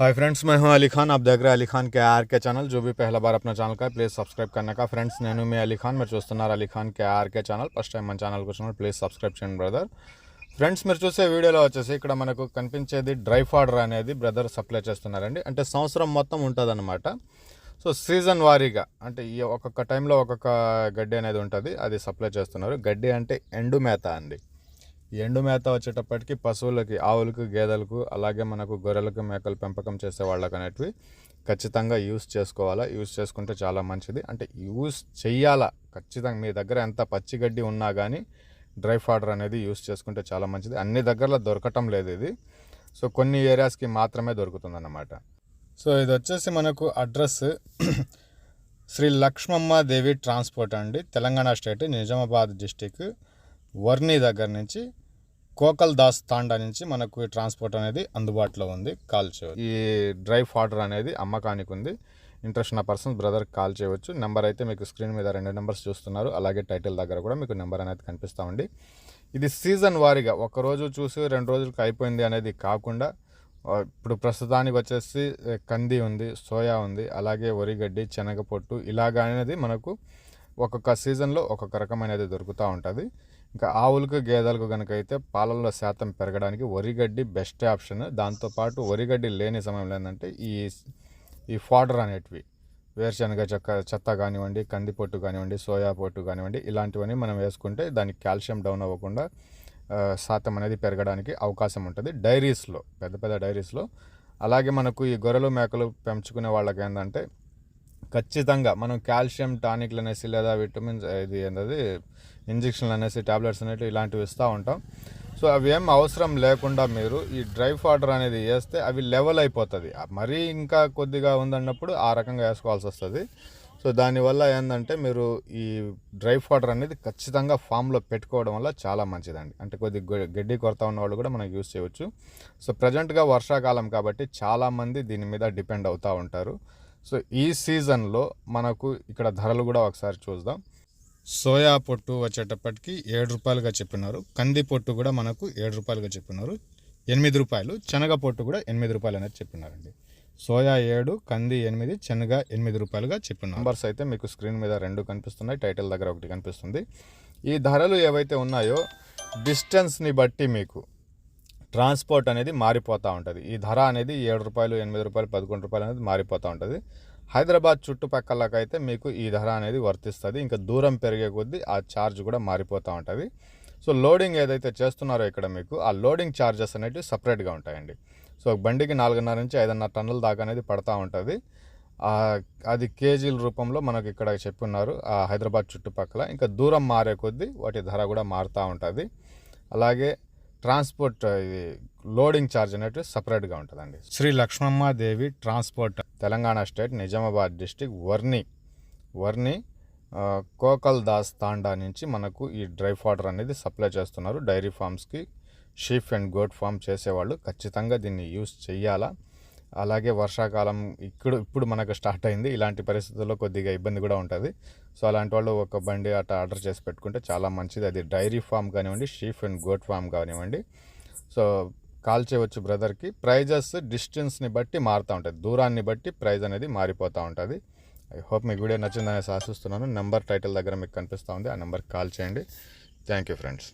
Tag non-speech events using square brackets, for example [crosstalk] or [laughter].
Hi friends मैं हूं अली खान आप देख रहे हैं अली खान के आर के चैनल जो भी पहला बार अपना ఛానల్ का ప్లీజ్ సబ్స్క్రైబ్ करने का ఫ్రెండ్స్ నేను మీ అలీ ఖాన్ మీరు చూస్తున్నారు Ali Khan K RK channel first time మన ఛానల్కి వచ్చినప్పుడు ప్లీజ్ సబ్స్క్రైబ్ చేయండి బ్రదర్ ఫ్రెండ్స్ మీరు చూసే వీడియోలో వచ్చేసి ఇక్కడ మనకు కనిపించేది డ్రై ఫాడర్ అనేది బ్రదర్ సప్లై చేస్తున్నారండి అంటే సంవత్సరం మొత్తం ఉంటుందన్నమాట సో సీజన్ వారీగా అంటే ఈ ఒక్కొక్క టైంలో ఒక్కొక్క గడ్డి అనేది ఉంటుంది అది సప్లై చేస్తున్నారు గడ్డి అంటే ఎండు మేత అండి ఈ ఎండు మేత వచ్చేటప్పటికి పశువులకి ఆవులకు గేదెలకు అలాగే మనకు గొర్రెలకు మేకలు పెంపకం చేసే వాళ్ళకి అనేటివి ఖచ్చితంగా యూస్ చేసుకోవాలా. యూస్ చేసుకుంటే చాలా మంచిది. అంటే యూస్ చెయ్యాలా? ఖచ్చితంగా మీ దగ్గర ఎంత పచ్చి గడ్డి ఉన్నా కానీ డ్రై ఫాడర్ అనేది యూస్ చేసుకుంటే చాలా మంచిది. అన్ని దగ్గరలో దొరకటం లేదు ఇది. సో కొన్ని ఏరియాస్కి మాత్రమే దొరుకుతుందన్నమాట. సో ఇది వచ్చేసి మనకు అడ్రస్ [clears throat] శ్రీ లక్ష్మమ్మ దేవి ట్రాన్స్పోర్ట్ అండి. తెలంగాణ స్టేట్ నిజామాబాద్ డిస్టిక్ వర్ని దగ్గర నుంచి కోకల్ దాస్ తాండా నుంచి మనకు ట్రాన్స్పోర్ట్ అనేది అందుబాటులో ఉంది. కాల్ చేయవచ్చు ఈ డ్రై ఫాడర్ అనేది అమ్మకానికి ఉంది ఇంట్రెస్ట్ ఉన్న పర్సన్ బ్రదర్ కాల్ చేయవచ్చు నెంబర్ అయితే మీకు స్క్రీన్ మీద రెండు నెంబర్స్ చూస్తున్నారు. అలాగే టైటిల్ దగ్గర కూడా మీకు నెంబర్ అనేది కనిపిస్తూ ఉంది. ఇది సీజన్ వారీగా ఒకరోజు చూసి రెండు రోజులకు అయిపోయింది అనేది కాకుండా ఇప్పుడు ప్రస్తుతానికి వచ్చేసి కంది ఉంది సోయా ఉంది అలాగే వరిగడ్డి శనగ పొట్టు ఇలాగ అనేది మనకు ఒక్కొక్క సీజన్లో ఒక్కొక్క రకమైనది దొరుకుతూ ఉంటుంది. ఇంకా ఆవులకు గేదెలకు కనుక అయితే పాలల్లో శాతం పెరగడానికి వరిగడ్డి బెస్ట్ ఆప్షన్. దాంతోపాటు వరిగడ్డి లేని సమయంలో ఏంటంటే ఈ ఈ ఫాడర్ అనేటివి వేరుశనగ చెక్క చెత్త కానివ్వండి కంది పొట్టు కానివ్వండి సోయా పొట్టు కానివ్వండి ఇలాంటివన్నీ మనం వేసుకుంటే దానికి కాల్షియం డౌన్ అవ్వకుండా శాతం అనేది పెరగడానికి అవకాశం ఉంటుంది. డైరీస్లో పెద్ద పెద్ద డైరీస్లో. అలాగే మనకు ఈ గొర్రెలు మేకలు పెంచుకునే వాళ్ళకి ఏంటంటే ఖచ్చితంగా మనం కాల్షియం టానిక్లు అనేసి లేదా విటమిన్స్ ఇది ఏంటది? ఇంజక్షన్లు అనేసి టాబ్లెట్స్ అనేవి ఇలాంటివి ఇస్తూ ఉంటాం. సో అవి ఏం అవసరం లేకుండా మీరు ఈ డ్రై ఫాడర్ అనేది వేస్తే అవి లెవెల్ అయిపోతుంది. మరీ ఇంకా కొద్దిగా ఉందన్నప్పుడు ఆ రకంగా వేసుకోవాల్సి వస్తుంది. సో దానివల్ల ఏంటంటే మీరు ఈ డ్రై ఫాడర్ అనేది ఖచ్చితంగా ఫామ్లో పెట్టుకోవడం వల్ల చాలా మంచిదండి. అంటే కొద్ది గడ్డి కొరత ఉన్న వాళ్ళు కూడా మనం యూజ్ చేయవచ్చు. సో ప్రజెంట్గా వర్షాకాలం కాబట్టి చాలామంది దీని మీద డిపెండ్ అవుతూ ఉంటారు. సో ఈ సీజన్లో మనకు ఇక్కడ ధరలు కూడా ఒకసారి చూద్దాం. సోయా పొట్టు వచ్చేటప్పటికి ఏడు రూపాయలుగా చెప్పినారు. కంది పొట్టు కూడా మనకు ఏడు రూపాయలుగా చెప్పినారు. ఎనిమిది రూపాయలు. శనగ పొట్టు కూడా ఎనిమిది రూపాయలు అనేది చెప్పినారండి. సోయా ఏడు కంది ఎనిమిది శనగ ఎనిమిది రూపాయలుగా చెప్పిన నంబర్స్ అయితే మీకు స్క్రీన్ మీద రెండు కనిపిస్తున్నాయి. టైటిల్ దగ్గర ఒకటి కనిపిస్తుంది. ఈ ధరలు ఏవైతే ఉన్నాయో డిస్టెన్స్ని బట్టి మీకు ట్రాన్స్పోర్ట్ అనేది మారిపోతూ ఉంటుంది. ఈ ధర అనేది ఏడు రూపాయలు ఎనిమిది రూపాయలు పదకొండు రూపాయలు అనేది మారిపోతూ ఉంటుంది. హైదరాబాద్ చుట్టుపక్కలకైతే మీకు ఈ ధర అనేది వర్తిస్తుంది. ఇంకా దూరం పెరిగే కొద్దీ ఆ ఛార్జ్ కూడా మారిపోతూ ఉంటుంది. సో లోడింగ్ ఏదైతే చేస్తున్నారో ఇక్కడ మీకు ఆ లోడింగ్ ఛార్జెస్ అనేవి సపరేట్గా ఉంటాయండి. సో బండికి నాలుగున్నర నుంచి ఐదున్నర టన్నుల దాకా అనేది పడతా ఉంటుంది. అది కేజీల రూపంలో మనకి ఇక్కడ చెప్పున్నారు ఆ హైదరాబాద్ చుట్టుపక్కల. ఇంకా దూరం మారే కొద్దీ వాటి ధర కూడా మారుతూ ఉంటుంది. అలాగే ట్రాన్స్పోర్ట్ ఇది లోడింగ్ ఛార్జ్ అనేటివి సపరేట్గా ఉంటుందండి. Shri Lakshmamma Devi transport. Telangana state Nizamabad district Varni Varni Kokal Das Thanda నుంచి మనకు ఈ డ్రై ఫాడర్ అనేది సప్లై చేస్తున్నారు. డైరీ ఫార్మ్స్కి షీఫ్ అండ్ గోట్ ఫామ్ చేసేవాళ్ళు ఖచ్చితంగా దీన్ని యూస్ చేయాలా అలాగే వర్షాకాలం ఇప్పుడు ఇప్పుడు మనకు స్టార్ట్ అయింది. ఇలాంటి పరిస్థితుల్లో కొద్దిగా ఇబ్బంది కూడా ఉంటుంది. సో అలాంటి వాళ్ళు ఒక బండి అట్లా ఆర్డర్ చేసి పెట్టుకుంటే చాలా మంచిది. అది డైరీ ఫామ్ కానివ్వండి షీఫ్ అండ్ గోట్ ఫామ్ కానివ్వండి. సో కాల్ చేయవచ్చు బ్రదర్కి. ప్రైజెస్ డిస్టెన్స్ని బట్టి మారుతూ ఉంటుంది. దూరాన్ని బట్టి ప్రైజ్ అనేది మారిపోతూ ఉంటుంది. ఐ హోప్ మీకు వీడియో నచ్చిందని ఆశిస్తున్నాను. నెంబర్ టైటిల్ దగ్గర మీకు కనిపిస్తూ ఉంది. ఆ నెంబర్కి కాల్ చేయండి. Thank you friends.